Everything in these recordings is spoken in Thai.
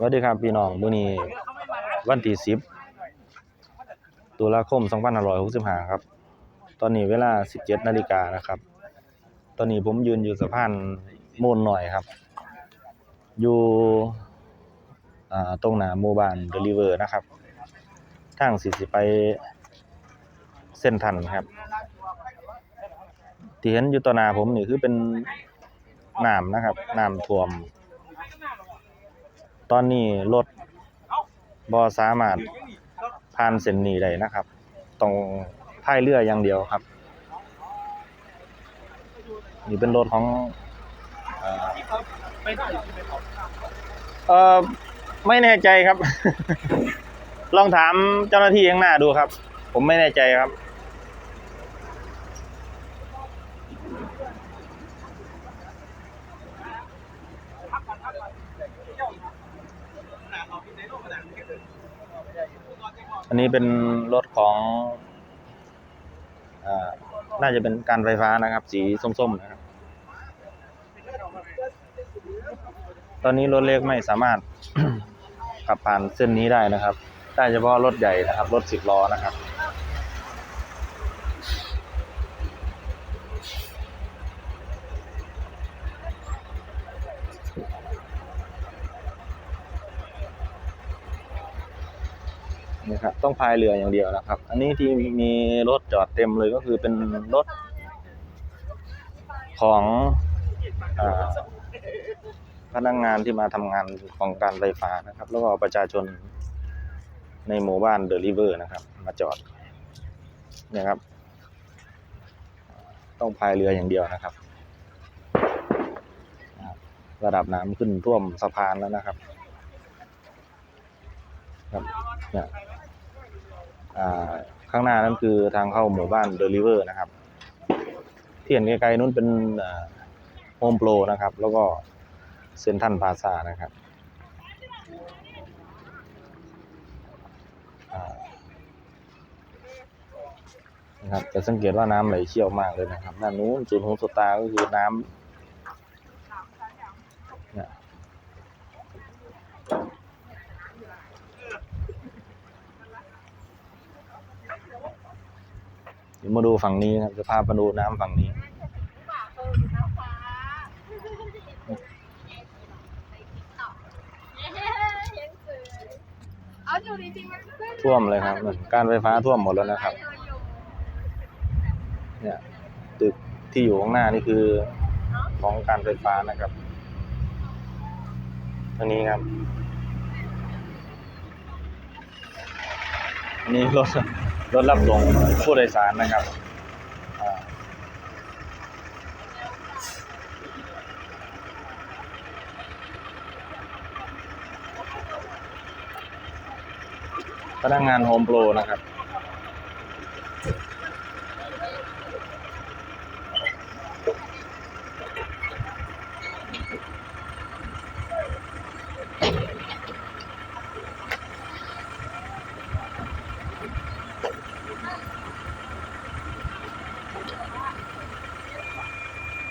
สวัสดีครับพี่น้องมื้อนี้วันที่10ตุลาคม2565ครับ ตอนนี้เวลา17นาฬิกานะครับ ตอนนี้ผมยืนอยู่สะพานมูลหน่อยครับ อยู่ตรงหน้าหมู่บ้านเดลิเวอร์นะครับ ทางสิสิไปเส้นทันครับ ที่เห็นอยู่ต่อหน้าผมนี่คือเป็นน้ำนะครับน้ำท่วม ตอนนี้รถบ่สามารถผ่านเส้นนี้ได้นะครับต้องพายเรืออย่างเดียวครับ นี่เป็นรถของเออไม่แน่ใจครับ ลองถามเจ้าหน้าที่ข้างหน้าดูครับ ผมไม่แน่ใจครับ อันนี้เป็นรถของอน่าจะเป็นการไฟฟ้านะครับ สีส้มๆนะครับ ตอนนี้รถเล็กไม่สามารถขับผ่านเส้นนี้ได้นะครับ ได้เฉพาะรถใหญ่นะครับ รถสิบล้อนะครับ นี่ครับต้องพายเรืออย่างเดียวนะครับ อันนี้ที่มีรถจอดเต็มเลยก็คือเป็นรถของอพนักงานที่มาทำงานของการไฟฟ้านะครับ แล้วก็ประชาชนในหมู่บ้านเดอะริเวอร์นะครับ มาจอดนี่ครับ ต้องพายเรืออย่างเดียวนะครับ ระดับน้ำขึ้นท่วมสะพานแล้วนะครับ ครับเนี่ย ข้างหน้านั่นคือทางเข้าหมู่บ้านเดลิเวอร์นะครับที่เห็นไกลๆนู้นเป็นโฮมโปรนะครับ แล้วก็เซ็นทรัลพาซานะครับนะครับจะสังเกตว่าน้ำไหลเชี่ยวมากเลยนะครับด้านนู้นจุดหูสุดตาก็คือน้ำ เดี๋ยวมาดูฝั่งนี้ครับจะพามาดูน้ำฝั่งนี้ท่วมเลยครับการไฟฟ้าท่วมหมดแล้วนะครับ เนี่ยตึกที่อยู่ข้างหน้านี่คือของการไฟฟ้านะครับทางนี้ครับนนี่รถ รถรับส่งผู้โดยสารนะครับพนักงานโฮมโปรนะครับ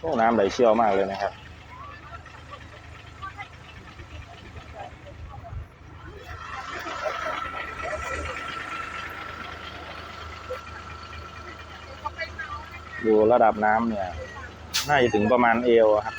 โอ้น้ำไหลเชี่ยวมากเลยนะครับ ดูระดับน้ำเนี่ย น่าจะถึงประมาณเอวอะครับ